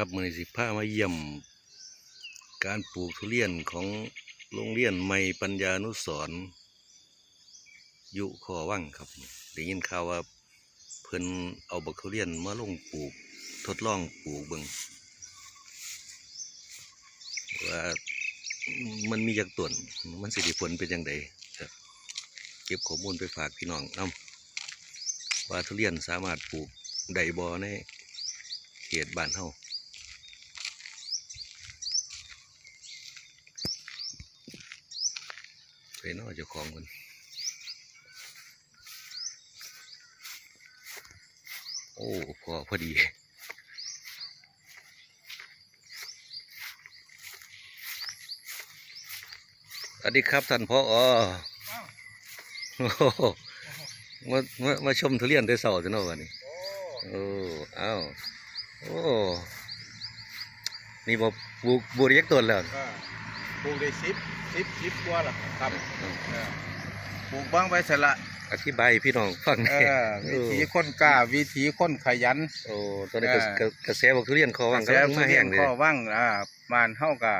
ครับมือสิพามาเยี่ยม การปลูกทุเรียนของโรงเรียนไม่ปัญญานุสรยุขอว่างครับได้ยินข่าวว่าเพิ่นเอาบักทุเรียนมาลงปลูก ทดลองปลูกเบิงว่ามันมีจากต้นมันสิได้ผลเป็นยังไงครับเก็บข้อมูลไปฝากพี่น้องนํว่าทุเรียนสามารถปลูกได้บ่ในเขตบ้านเฮา ไปเนอเจ้าของคนโอ้พอพอดีสวัสดีครับท่านพ่ออโอ้โหมามามาชมทุเรียนได้เสาร์จ้ะเนาะวันนี้โอ้เอ้าวโอ้นี่บอกปลูกบัวเรียกต้นแล้วก็ ปลูกได้สิบสิบสิบกว่าละครับเออเออปลูกบ้างไปเสร็จละอธิบายให้พี่น้องฟังหเอน่อยอวิถีคนกล้าวิถีคนขยัน โอ้ตอนนี้กระเออกระกระแสบอกทุเรียนคอวังกระกำลังมาแห้งเลย ข้อว่างอ่าบ้านเฮาก็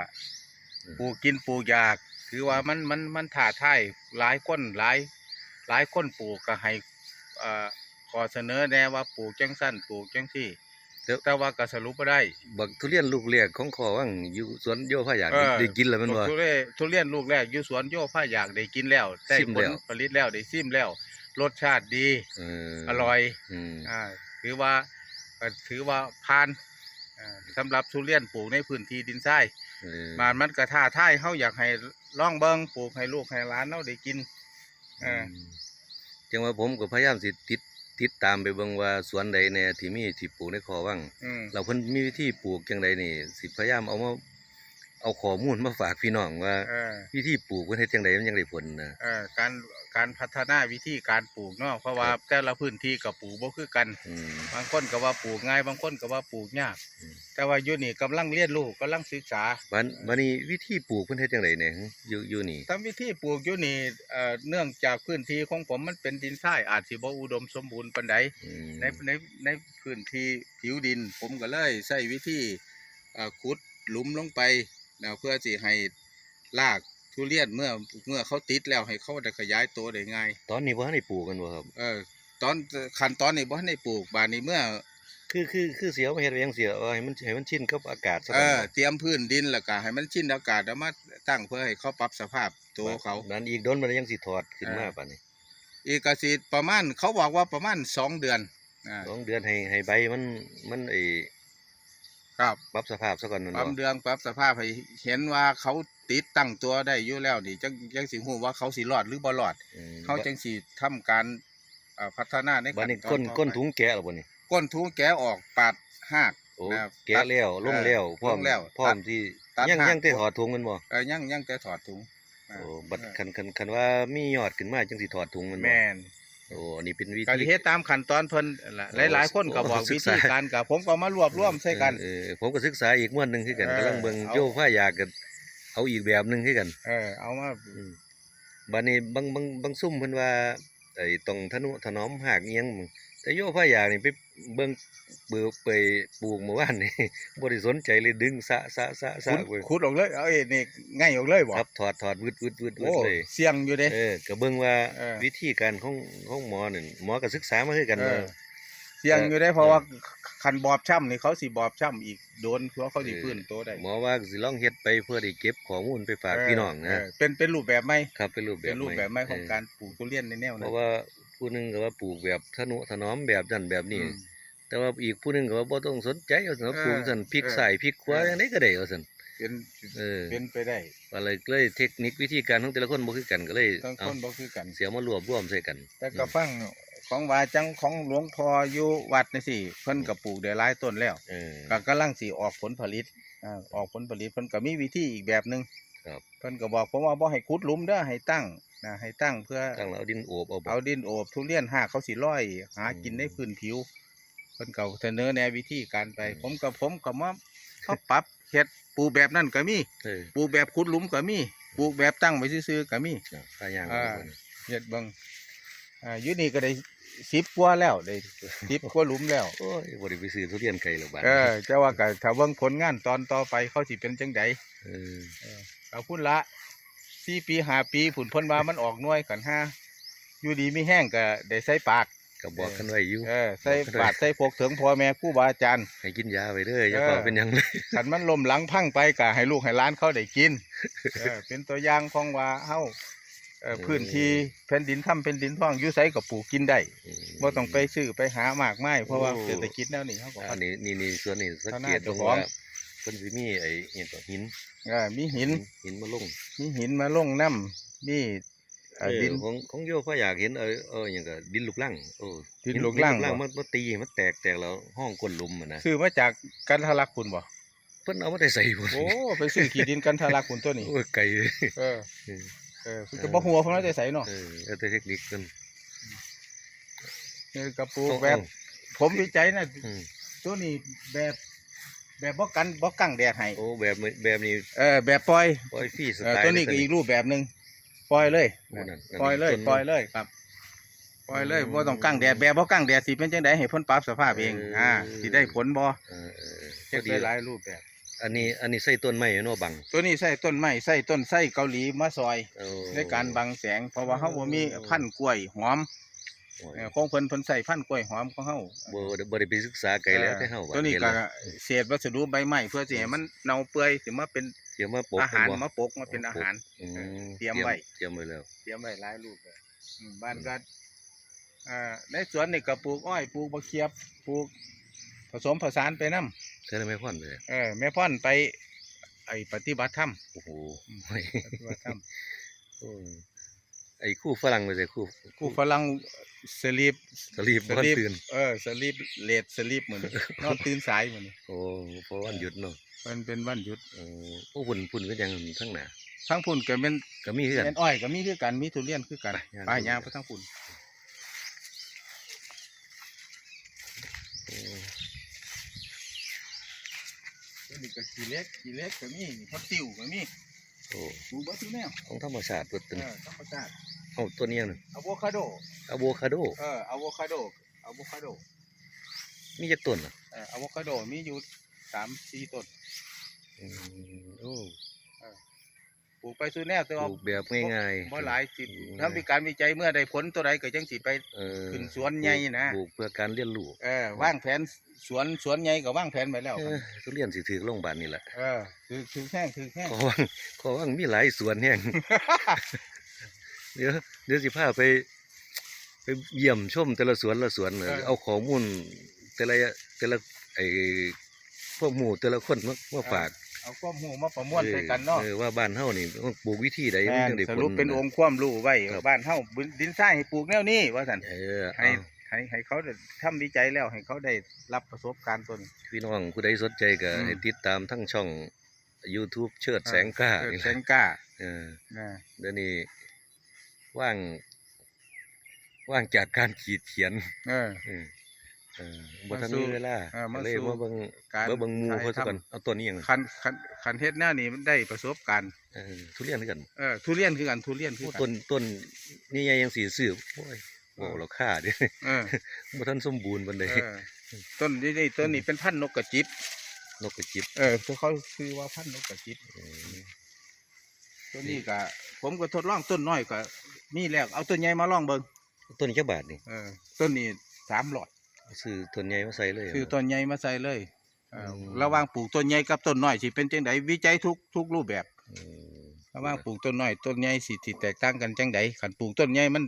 อืม ปลูกกินปลูกอยาก ถือว่ามันมันมันท้าทายหลายคนหลายหลายคนปลูกก็ให้เอ่อขอเสนอแนะว่าปลูกจังสั้นปลูกจังที่ แต่ว่าก็สรุปบ่ได้บักทุเรียนลูกเรียกของคอวังอยู่สวนโยพายากเออได้กินแล้วแมันว่าทุเรียนทุเรียนลูกแรกอยู่สวนโยผ้าอยากได้กินแล้วได้ซิมผแล้ลว ผลิตแล้วได้ซิมแล้ว รสชาติดีเอออร่อยอืมอ่าถือว่าเอ่อถือว่าผ่านอ่าสำหรับทุเรียนปลูกในพื้นที่ดินทราย เออมันมันกระท่าท่ายเฮาอยากให้ลองเบิ่งปลูกให้ลูกให้หลานเฮาได้กินเออจังว่าผมก็พยายามสิติด ติดตามไปเบิ่งว่าสวนใดแน่ที่มีที่ปลูกในคอวังอืมเราเพิ่นมีวิธีปลูกจังใดนี่สิพยายามเอามา เอาข้อมูลมาฝากพี่น้องว่า เออวิธีปลูกเพิ่นเฮ็ดจังใดมันยังได้ผลนะเออการการพัฒนาวิธีการปลูกเนาะเพราะว่าครับแต่ละพื้นที่ก็ปลูกบ่คือกัน อืม บางคนก็ว่าปลูกง่ายบางคนก็ว่าปลูกยาก อืม แต่ว่าอยู่นี่กำลังเรียนรู้กำลังศึกษาบัดบัดนี้วิธีปลูกเพิ่นเฮ็ดจังใดเนี่ยอยู่อยู่นี่ตามวิธีปลูกอยู่นี่เอ่อเนื่องจากพื้นที่ของผมมันเป็นดินทรายอาจสิบ่อุดมสมบูรณ์ปานใด อืมในในในพื้นที่ผิวดิน ผมก็เลยใช้วิธีเอ่อขุดหลุมลงไป นะเพื่อสิให้รากทุเรียนเมื่อเมื่อเขาติดแล้วให้เขาได้ขยายตัวได้ง่าย ตอนนี้บ่ทันได้ปลูกกันบ่ครับ เออ ตอนขั้นตอนนี้บ่ทันได้ปลูกบานนี้เมื่อ คือคือคือเสียวมาเฮ็ดไว้จังเสียเอาให้มันให้มันชินกับอากาศซะเอก่อนอเตรียมพื้นดินแล้วก็ให้มันชินอากาศแล้วมาตั้งเพื่อให้เขาปรับสภาพตัวเขานั้นอีกโดนมันยังสิถอดขึ้นมาเออป่านนี้ อีกกสิประมาณเขาบอกว่าประมาณสองเดือนอ่าสองเดือนให้ให้ใบมันมันไอ้ ครับปรับสภาพซะก่อนนั่นปรับบ่เดือนปรับสภาพให้เห็นว่าเขาติดตั้งตัวได้อยู่แล้วนี่จังจังสิฮู้ว่าเขาสิรอดหรือบ่รอดอืมเขาจังสิทำการเอ่อพัฒนาในบัดนี้ขั้ก้นต่อไปก้นถุงแกะแล้วบ่นี่ก้นถุงแกะออกปาดหาก โอ้นะครับแกะแล้วลงแล้วพร้อมลงแล้วพร้อตัมดที่ตัดยังหาก ยังได้ถอดถุงมันบ่เออยังยังแต่ถอดถุงอ่าโอ้บัดเออคันคันคันว่ามียอดขึ้นมาจังสิถอดถุงมันบ่แม่น โอ้อันนี้เป็นวิก็ธีสิเฮ็ดตามขั้นตอนเพิ่นนั่นล่ะโอ้หลายๆคนก็บอกโอ้ศึวิกธีษาการกับผมก็มารวบรวมใส่กัน เออเออผมก็ศึกษาอีกม้วนหนึงคือกันเออกำลังเบิ่งเอาโยผ้ายากกับเอาอีกแบบหนึงคือกันเออเอามาอืมบัดนี้บางบางบางซุ่มเพิ่นว่าไอ้ตรงทนุถนอมหากเอียง แต่โยผ้ายากนี่ไปเบิ่งเบือไปปลูกเมื่อวานนี่บ่ได้สนใจเลยดึงสะสะสะสะขุดเว้ยขุดออกเลยเอาเอ้นี่ง่ายออกเลยบ่ครับถอดถอดวืดวืดวืดวืโอ้ดเลยเสี่ยงอยู่เด้เออก็เบิ่งว่าเออวิธีการของของหมอนั่นหมอก็ศึกษามาคือกันเอว่าอเสี่ยงอยู่ได้เพราะว่าคันบอบช้ำนี่เขาสิบอบช้ำอีกโดนเพราะเขาสิฟื้นตัวได้หมอว่าสิลองเฮ็ดไปเพื่อได้เก็บข้อมูลไปฝากพี่น้องเอนะอเป็นเป็นรูปแบบใหม่ครับเป็นรูปแบบเป็นรูปแบบใหม่ของเการปลูกทุเรียนในแนวเพนั้นราะว่า ผู้หนึงก็ว่าปลูกแบบทนุถนอมแบบนั้นแบบนี้อืมแต่ว่าอีกผู้หนึงก็ว่าบ่ต้องสนใจเอาซั่นว่าเออปลูกซั่นพลิกเออซ้ายพลิกขวาเออจังไดก็ได้เอาซั่นเป็นเออเป็นไปได้อะไรเลยเทคนิควิธีการของแต่ละคนบ่คือกันก็เลยทั้งเอาคนบ่คือกัน เสียมารวบรวมใส่กัน แต่ก็ฟังของว่าจังของหลวงพ่ออยู่วัดนี่สิเพิ่นก็ปลูกได้หลายต้นแล้วเออก็กำลังสิออกผลผลิตอ่าออกผลผลิตเพิ่นก็มีวิธีอีกแบบหนึงครับเพิ่นก็บอกผมว่าบ่ให้ขุดหลุมเด้อให้ตั้ง นะให้ตั้งเพื่อตั้งแล้วเอาดินโอบเอาบ่เอาดินโอบทุเรียนหากเขาสิร้อย หาอืมกินในพื้นผิวเพิ่นก็เสนอแนววิธีการไปอืมผมกับผมก็มาเขาปรับเฮ็ดปลูกแบบนั้นก็มีเออปลูกแบบขุดหลุมก็มีปลูกแบบตั้งไว้ซื่อๆก็มีอะถ้าย่างอ่า เฮ็ดเบิ่งอ่าอยู่นี่ก็ได้สิบกว่าแล้วได้สิบกว่าหลุมแล้ว โอ้ยบ่ได้ไปซื้อทุเรียนไกลแล้วบาดเออจะว่าก็ถ้าเบิ่งผลงานตอนต่อไปเขาสิเป็นจังไดเออเอาพุ่นละ สี่ปีห้าปีผุนเพ้นว่ามันออกหน่วยกันห้าอยู่ดีไม่แห้งก็ได้ใส่ปากก็บอกกันไว้อยู่เออใส่ปากใส่พกถึงพ่อแม่ครู่บาอาจารย์ ให้กินยาไว้เด้ออย่าเออเฝ้าเป็นหยังเลยขันมันลมหลังพังไปก็ให้ลูกให้หล้านเขาได้กินเออเป็นตัวอย่างของว่าเฮาเอ่อพื้นที่แผ่นดินทำแผ่นดินท้องอยู่ไสก็ปลูกกินได้บ่ต้องไปซื้อไปหามากมายเพราะว่าเศรษฐกิจแนวนี้เฮาก็อันนี้นี่นี่ส่วนนี้สังเกตเท่าตหรน้างเจ้าของว่าเพิ่นสิมีไอ้อิหยังก็หินเออมีหิน หินมาลงมีหินมาลงน้ำมีเอ่อเออดิน ของของโยพ่ออยากเห็นเออเอออย่างก็ดินลูกลังโอ้ดินลูกรัง ดินบ่มันมันตีมันแตกแตกแล้วห้องก้นหลุมอะนะซื้อมาจากกันทะลักคุณบ่เพิ่นเอามาได้ใส่บ่โอ้ไปซื้อขี้ดินกันทะลักคุณตัวนี้ โอ้ยไกลเลยเออ เออคือก็บ่หัวเพิ่นเอาแต่ใส่เนาะเออเอาแต่เทคนิคกันนี่กระปูเอาแบบ ผมวิจัยนะอืมตัวนี้แบบ แบบบ่กันบ่กังแดดให้โอ้แบบนี้แบบนี้เออแบบปล่อยปล่อยฟรีสเออไตล์ตัวนี้ก็เยอีกรูปแบบหนึงปล่อยเลยโอ้นั่นนั่นปล่อยเลยต้น ปล่อยเลยครับปล่อยเลยอืมบ่ต้องกังแดดแบบบ่กังแดดสิเป็นจังไดให้เพิ่นปรับสภาพเองเอออ่อ่าสิได้ผลบ่เออเออเฮ็ดพอดีได้หลายรูปแบบ อันนี้อันนี้ใส่ต้นไม้เนาะบังตัวนี้ใส่ต้นไม้ใส่ต้นไส้เกาหลีมาซอยโอ้ในการบังแสง เพราะว่าเฮาบ่มีพันธุ์กล้วยหอมโอ้ย เออของเพิ่นเพิ่นใส่พันธุ์กล้วยหอมของเฮาบ่ได้บ่ได้ไปศึกษาไกลแล้วแต่เฮาตัวนี้เห็ก็แล้วเศษวัสดุใบไม้เพื่อสิให้มันเน่าเปื่อยสิมาเป็นเตรียมมาปกอาหารบ่มาปกมาเป็นอาหารอืมเตรียมไว้เตรียมไว้แล้วเตรียมไว้หลายรูปเลยอืมบ้านก็อ่าในสวนนี่ก็ปลูกอ้อยปลูกบะเขียบปลูก ผสมผสานไปนํใช่ไหมพ่อนเลยเออแม่พ่อนไป ไอปฏิบัติธรรมโอ้โหปฏิบัติธรรมโอ้ย ไอ้คู่ฝรั่งไปเลยคู่กูฝรั่งสลีปสลีปบ่ทันตื่นเออสลีปเลดสลีปมื้อนี้นอนตื่นสายมื้อนี้โอ้เพราะวันหยุดเนาะมันเป็นวันหยุดโอ้โอ้พุ่นพุ่นก็ยังทั้งหน้าทั้งพุ่นก็เป็นก็มีเฮือนเป็นอ้อยก็มีคือกันมีทุเรียนคือกันไปย่างไปย่างไปทั้งพุ่นโอ้ตัวนี้ก็ขี้เล็กขี้เล็กก็มีพักติวก็มี โอ้ปลูกเบ่ทุกแนวของธรรมชาติเปิดเอตึงอธรรมชาติเอาตัวนี้น่ะอะโวคาโด อะโวคาโด เอออะโวคาโดอะโวคาโด มีจักต้นน่ะเอออะโวคาโดมีอยู่สามสี่ต้นอืมโอ้ป ลูกไปสู่แนวแต่ปว่าลูกแบบง่ายๆ บ่หลายสิอืมทำมีการวิจัยเมื่อได้ผลตัวใดก็จังสิไปเออขึ้นสวนใหญ่นะปลูกเพื่อการเรียนรู้เออวางแผนสวนสวนใหญ่ก็วางแผนไว้แล้วเออทุเรียนสิถือโรงพยาบาลนี่แหละเออคือคือแห้งคือแห้งขอว่างขอว่างมีหลายสวนแห้งเดี๋ยวเดี๋ยวสิพาไป ไปเยี่ยมชมแต่ละสวนละสวนน่ะเอาข้อมูลแต่ละแต่ละไอ้พวกหมู่แต่ละคนมามาฝาก เอาความรู้มาประมวลใส่กันเนาะออว่าบ้านเฮานี่ต้องปลูกวิธีใดแม่มันนจังได้สผลรุปเป็นองค์ความรู้ไว้ครับบ้านเฮาดินทรายให้ปลูกแนวนี้ว่าซั่นเออให้เอาให้ให้เขาได้ทำวิจัยแล้วให้เขาได้รับประสบการณ์ตัวนี้ พี่น้องผู้ใดสนใจก็อืม ให้ติดตามทั้งช่อง YouTube เชิดแสงกล้าเออนี่แหแสละงกล้าเออนะเดี๋ยวนี้ว่างว่างจากการขีดเขียนเออเออ เออบ่มาทันสู่มีเวลาเออมาก็เลยสู่มาเบิ่งการมาเบิ่งหมู่เขาซะถ่ายทำก่อนเอาตัวนี้หยังคันคันคันเฮ็ดแนวนี้มันได้ประสบการณ์เออทุเรียนคือกันเออทุเรียนคือกันทุเรียนคือโอ้กันต้นต้นนี่ใหญ่ยังสีซื้อโอ้ยโอ้ราคาเด้ เออบ่ทันสมบูรณ์ปานใดเออต้นนี้นี่ต้นนี้เป็นพันธุ์นกกระจิบนกกระจิบเออเขาคือว่าพันธุ์นกกระจิบ เออต้นนี้ก็ผมก็ทดลองต้นน้อยก็มีแล้วเอาต้นใหญ่มาลองเบิ่งต้นนี้จักบาทนี่เออต้นนี้สามหลอด ซื้อต้นใหญ่มาใส่เลยคือต้นใหญ่มาใส่เลยเอออืมระหว่างปลูกต้นใหญ่กับต้นน้อยสิเป็นจังไดวิจัยทุกทุกรูปแบบเออระหว่างปลูกต้นน้อยต้นใหญ่สิสิแตกต่างกันจังไดขันปลูกต้นใหญ่มัน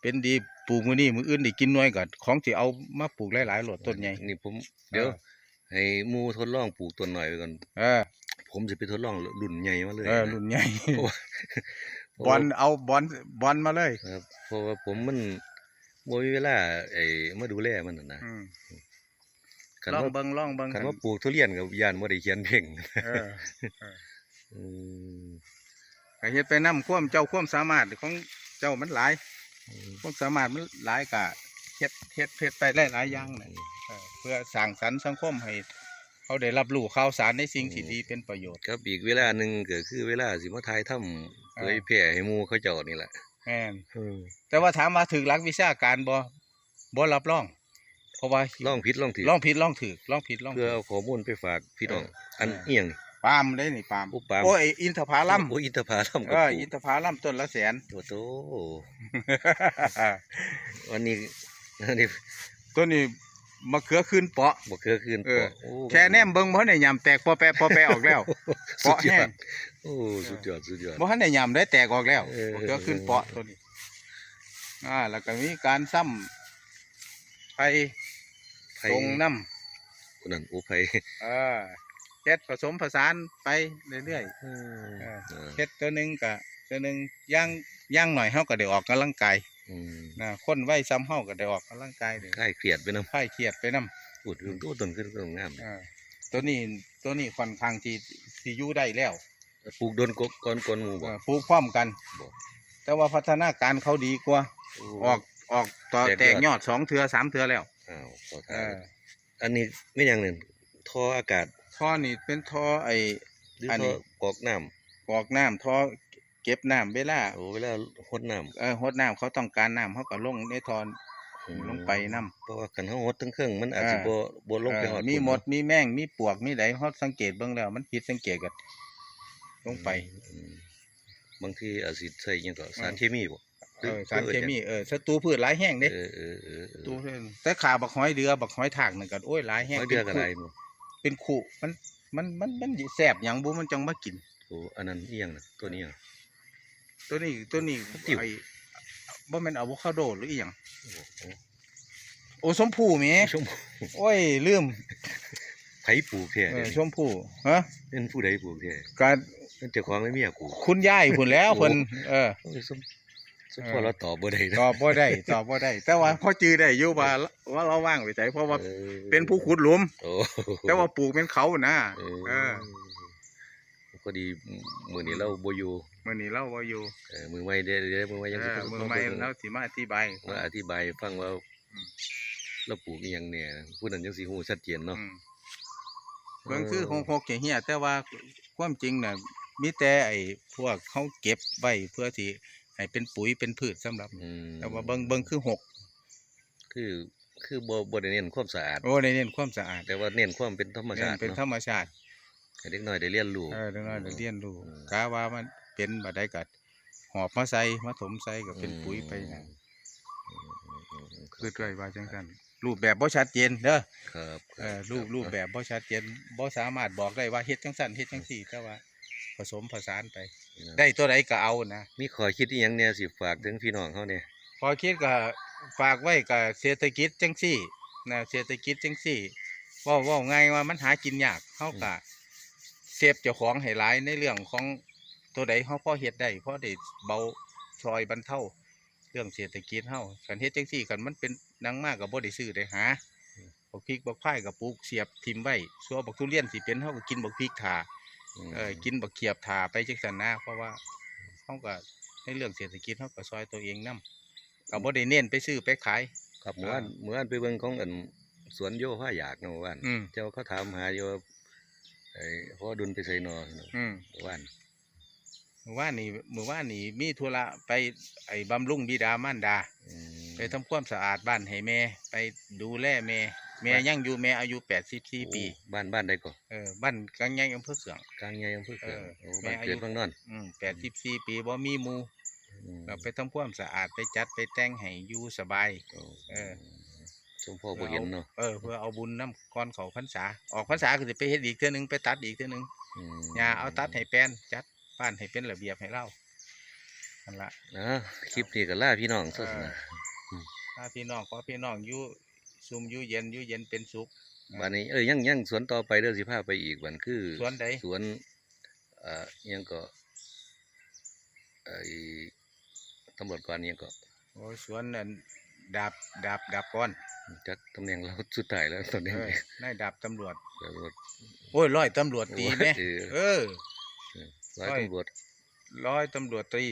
เป็นดีปลูกมื้อนี้มื้ออื่นได้กินหน่วยก่อนของที่เอามาปลูกหลายๆหลอดต้นใหญ่นี่ผมเดี๋ยวเออให้หมู่ทดลองปลูกต้นหน่อยไปก่อนเออผมจะไปทดลองรุ่นใหญ่มาเลยเออนะรุ่นใหญ่เพราะว่าเพราะบอว่าลเอาบอลบอลมาเลยครับเพราะว่าผมมัน บ่มีเวลาไอ้มาดูแลมันน่ะนะอืมคันลองว่าเบิ่งลองเบิ่งคันว่าปลูกทุเรียนกับยานบ่ได้เขียนเพลงเอออืมก็เฮ็ดไปนำความเจ้าความสามารถของเจ้ามันหลายอืมความสามารถมันหลายก็เฮ็ดเฮ็ดเฮ็ดไปหลายๆอย่างน่ะเออเพื่อสร้างสรรค์สังคมให้เขาได้รับรู้ข่าวสารในสิ่งที่ดีเป็นประโยชน์ ครับอีกเวลาหนึงก็คือเวลาสิมาถ่ายทำเออเผยแพร่ให้หมู่เขาเจ้านี่แหละ แม่นเออแต่ว่าถามว่าถึงหลักวิชาการบ่บ่รับรอง เพราะว่าลองผิดลองถูกลองผิดลองถูกลองผิดลองเพื่ถูอกเอาข้อมูลไปฝากพี่น้องเอออัอันเออเอียงนี่ ปาล์มได้นี่ปาล์มโอ้ปาล์ม โอ้ยอินทผลัมโอ้อินทผลัมเอกับอปลูอิกนทผลัมต้นละแสนโอ้โตวันนี้อันนี้ตัวนี้ มะเขือขึ้นเปาะ บ่เคือคืนเออโอ้แค่แนมเบิ่งบ่ทันได้ยำแตกปอแปะปอแปะออกแล้ว สุดเปาะแห้ยอดงโอ้สุดยอดสุดยอด บ่ทันได้ยำได้แตกออกแล้วเออ มะเขือขึ้นเปาะตัวนี้อ่าแล้วก็มีการซ้ำไปไผตรงน้ำคนนั้นโอ้ไผเออเฮ็ดผสมผสานไปเรื่อยเออ เออเออๆเฮ็ดตัวหนึงก็ตัวหนึงย่างย่างหน่อยเฮาก็ได้ออกกำลังกายอืม นะคนไว้ซ้ำเฮาก็ได้ออกกำลังกายเลยคลายเครียดไปนำคลายเครียดไปนํพูดถึงตัวต้นขึ้นก็งามเออตัวนี้ตัวนี้ค่อนข้างที่สิอยู่ได้แล้วปลูกโดนกกก่อนก่อนหมู่เอบ่อปลูกพร้อมกันบ่แต่ว่าพัฒนาการเขาดีกว่า ออกออกต่อแตแตกกยยออดดสองเทือสามเทือแล้วอ้าวขอเอทานออันนี้ไม่อย่างหนึ่งท่ออากาศท่อนี่เป็นท่อไอ้หรืออันท่นี้อกรอกน้ำกรอกน้ำท่อ เก็บน้ำเวลาโอ้เวลาหดน้ำเออหดน้ำเขาต้องการน้ำเขาก็ลงในท่ออืมลงไปน้ำเพราะว่าคันเฮาหดทั้งเครื่องมันอาจสิเอบ่อบ่ลงไปเอฮออดมีพุ่นหมดเนาะมีแมงมีปวกมีไดเฮาสังเกตเบิ่งแล้ว มันผิดสังเกตกันลงไปอืมบางทีอาจสิใส่หยังก็สารเคมีบ่เออสารเคมีเออศัตรูพืชหลายแห้งเด้เออเออเออเออตัวเพิ่นแต่ขาบักหอยเดือบักหอยทากนั่นก็โอ้ยหลายแห้งไม่เดือกอะไรบ่เป็นขู่มันมันมันมันแสบหยังบ่มันจังมากินโอ้อันนั้นอีหยังน่ะตัวนี้อะ ตัวนี้ตัวนี้ติ๋ว ไอ้บ่แม่นอะโวคาโดหรืออีหยังโอ้โหโอ้ชมพู่แหมชมพู่โอ้ยลืมไผปลูกแท้เอเด้อนี่ชมพู่ฮะเป็นผู้ใดปลูกแท้ก็เป็นเจ้าของและเมียปลูกคุณยายพุ่นแล้วโอ้เพิ่นเออ โอ้ยสมสมเออพอเราตอบบ่ได้ตอบบ่ได้ตอบบ่ได้ แต่ว่าพอจื้อได้อยู่ว่าว่าเราว่างไว้ใจเพราะว่าออเป็นผู้ขุดหลุม โอ้แต่ว่าปลูกเป็นเขานะ เออ เออ พอดีมื้อนี้เราบ่อยู่มื้อนี้เราบ่อยู่เออมือใหม่เด้อเด้อมือใหม่ยังเอสิอต้องมื้อต้องใหม่เบิ่งเราสิมาอธิบาย มาอธิบายให้ฟังว่าอืม เราปลูกอีหยังเนี่ยผู้นั้นยังสิฮู้ชัดเจนเนาะ อืมเบิ่งคือหกๆเหี้ยๆแต่ว่าความจริงน่ะมีแต่ไอ้พวกเขาเก็บไว้เพื่อที่ให้เป็นปุ๋ยเป็นพืชสำหรับ อืมแต่ว่าเบิ่งเบิ่งคือหกคือคือบ่บ่ได้เน้นความสะอาด โอ้ได้เน้นความสะอาดแต่ว่าเน้นความเป็นธรรมเน้ชานติเป็นธรเนาะรมชาติ ให้เด็กน้อยได้เรียนรู้ เออเด็กน้อยได้เรียนรู้อืม กาว่ามันเป็นบ่ได้ก็หอบมาใส่มาถมใส่ก็เป็นปุ๋ยไปนะอืมอืมอืมอืมคือด้วยว่าจังซั่นรูปแบบบ่ชัดเจนเด้อครับเออรูปรูปแบบบ่ชัดเจนบ่สามารถบอกได้ว่าเฮ็ดจังซั่นเฮ็ดจังซี่แต่ว่าผสมผสานไป ได้ตัวใดก็เอานะ มีข้อคิดอีหยังเนี่ยสิฝากถึงพี่น้องเฮาเนี่ยพอคิดก็ฝากไว้กับเศรษฐกิจจังซี่นะเศรษฐกิจจังซี่เว่าเว่าง่ายว่ามันหากินยากเฮาก็ เซฟเจ้าของให้หลายในเรื่องของตัวใดเฮาพอเฮ็ดได้พอได้เบาซอยบรรเทาเรื่องเศรษฐกิจเฮาคันเฮ็ดจังซี่คันมันเป็นหนังมากก็บ่ได้ซื้อได้หาบักพริกบักพายก็ปลูกเสียบทิ่มไว้ส่วนบักทุเรียนสิเป็นเฮาก็กินบักพริกถามเออกินบักเขียบถาไปจังซั่นนะเพราะว่าเฮาก็ในเรื่องเศรษฐกิจเฮาก็ซอยตัวเองนํก็บ่ได้เน้นไปซื้อไปขายครับเมื่อวานอ่าเมื่อวานไปเบิ่งของอันสวนโยผ้าอยากเนาะเมื่อวานอืมเจ้าเขาถามหาอยู่ว่า ไอ้พ่อดุลไปใส่นอเนาะอืมเมื่อวานเมื่อวานนี้เมื่อวานนี้มีธุระไปไอ้บำรุงบิดามารดา อืมไปทำความสะอาดบ้านให้แม่ ไปดูแลแม่แม่บ้านยังอยู่แม่อายุ84ปี โอ้บ้านบ้านใดก่อเออบ้านกลางใหญ่อำเภอเขือง กลางใหญ่อำเภอเขื่อนเออโอ้แม่บ้านอาเกิยุดบางนอนอืม84ปีบ่มีหมู่อืมเราไปทำความสะอาดไปจัดไปแต่งให้อยู่สบาย โอ้เออ สมพ่อบ่เห็นเนาะเออเพื่อเอาบุญน้ำก่อนเขาพรรษา ออกพรรษาก็จะไปเฮ็ดอีกเทื่อนึงไปตัดอีกเทื่อนึงอืมยาเอาตัดให้แป้นจัดบ้านให้เป็นระเบียบให้เล่านั่นละนะคลิปนี้ก็ล่าพี่น้องซะเออนะถ้าพี่น้องขอพี่น้องอยู่ซุมอยู่เย็นอยู่เย็นเป็นสุขบัดนี้เอ้ยยังยังสวนต่อไปเด้อสิพาไปอีกบันคือ สวนใดสวนเอ่ออิหยังก็ไอ้ตำรวจก่อนอิหยังก็โอ้ยสวนนั่นดาบดาบดาบก้อน จักตำแหน่งเราสุดท้ายแล้วตอนนี้เออนายดาบตำรวจ ตำรวจโอ้ยร้อยตำรวจตีไหมเออเออร้อยร้อยตำรวจ ร้อยตำรวจตรี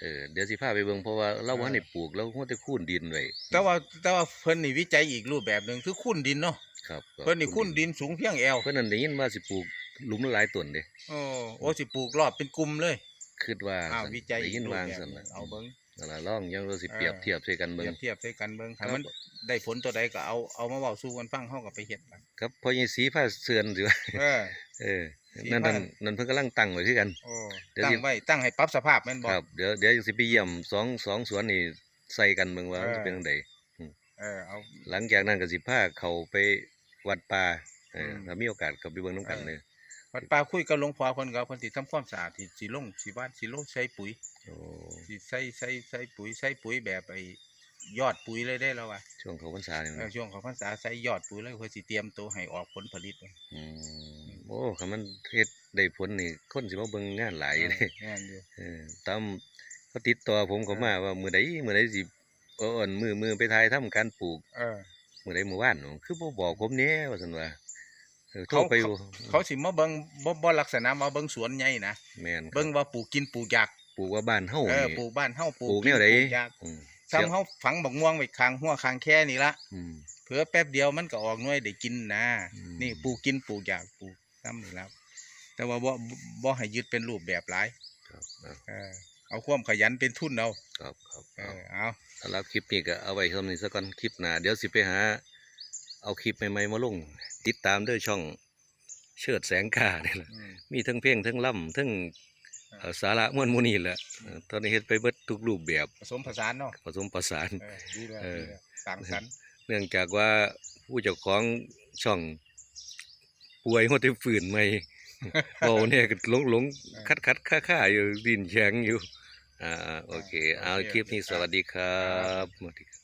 เออเดี๋ยวสิพาไปเบิ่งเพราะว่าเราบ่ทันได้ปลูกเราคงแต่คูนดินไว้แต่ว่าแต่ว่าเพิ่นนี่วิจัยอีกรูปแบบหนึ่งคือคุ้นดินเนาะครับก็เพิ่นนี่คุ้นดินสูงเพียงแอวเพิ่นนั่นได้ยินว่าสิปลูกหลุมละหลายต้นเด้โอ้โอ้สิปลูกรอบเป็นกลุ่มเลยคิดว่าอ้าวซั่นวิจัยได้อีกยินรูปว่าแบบซั่นหนึ่น่ะงเอาเบิ่ง นั่นล่ะลองยังเราสิเออเปรียบเทียบใส่กันเปเบิ่รีงยบเทียบใส่กันเบิ่งครัถ้าบ มันได้ผลตัวใดก็เอาเอามาเว้าสู่กันฟังเฮาก็ไปเฮ็ดบัดครับพอยังสีผ้าเสื่อนสิว่าเออ เออสีนั่นผ้า นั่นนั่นเพิ่นกำลังตั้งไว้คือกัน โอ้เดี๋ยวตั้สิ งไว้ตั้งให้ปรับสภาพแม่นบ่ ครับเดี๋ยวเดี๋ยวสิไปเยี่ยมสองสองสวนนี่ใส่กันเบิ่งว่าเออมันจะเป็นจังไดเออเอา หลังจากนั้นก็สิพาเขาไปวัดป่าเอออมถ้ามีโอกาสก็ไปเบิ่งนํกันเออ เลย วัดป่าคุยกับหลวงพ่อเพิ่นก็เพิ่นสิทำความสะอาดสิสิลงสิบ้านสิลงใส่ปุ๋ยโอ้สิใส่ใส่ใส่ปุ๋ยใส่ปุ๋ยแบบไอ้ยอดปุ๋ยเลยได้แล้วว่ะช่วงเขาพรรษานี่เอมัอนช่วงของพรรษาใส่ยอดปุ๋ยเลยเพื่อสิเตรียมตัวให้ออกผลผลิตเลยอืมโอ้คันมันเฮ็ดได้ผลนี่คนสิมาเบิ่งงานหลายอยู่เด้แม่นอยู่เออตามเขาติดต่อผมเขามาว่ามื้อใดมื้อใดสิเอ่อนมือมือไปถ่ายทำการปลูก เออ มื้อใดมื้อวานเนาะคือบ่บอกผมแหน่ว่าซั่นว่า เออโทรเขาไปอยู่เขาสิมาเบิ่งบ่บ่ลักษณะมาเบิ่งสวนใหญ่นะแม่นครับเบิ่งว่าปลูกกินปลูกอยากปลูกว่าบ้านเฮาเออนี่ปลูกบ้านเฮาปลูกปลูกกิแนวใดปลูกอยากอืมซ้ำเฮาฝังบักม่วงไว้ข้างหัวข้างแค่นี่ละอืมเผื่อแป๊บเดียวมันก็ออกหน่วยได้กินนะอืมนี่ปลูกกินปลูกอยากปลูกซ้ำนี่แล้วแต่ว่าบ่บ่บ่ให้ยึดเป็นรูปแบบหลายครับครับเออเอาความขยันเป็นทุนเอาครับครับเอเอาอเอาสำหรับคลิปนี้ก็เอาไว้เท่านี้ซะก่อนคลิปหน้าเดี๋ยวสิไปหา เอาคลิปใหม่ๆมาลง ติดตามด้วยช่องเชิดแสงกานี่แหละอืมมีทั้งเพลงทั้งล่ำทั้งเอ่อสาระม่วนหมูนี่แหละเออตอนนี้เฮ็ดไปเบิดทุกรูปแบบผสมผสานเนาะผสมประสานเออดีแล้วเออดีแล้วต่างสรรค์เนื่องจากว่าผู้เจ้าของช่องป่วยหัวใจฝืนใหม่เบาเนี่ยก็หลงหลงคัดคัดค่าค่าอยู่ดินแข็งอยู่อ่าโอเค เอาคลิปนี้สวัสดีครับสวัสดีครับ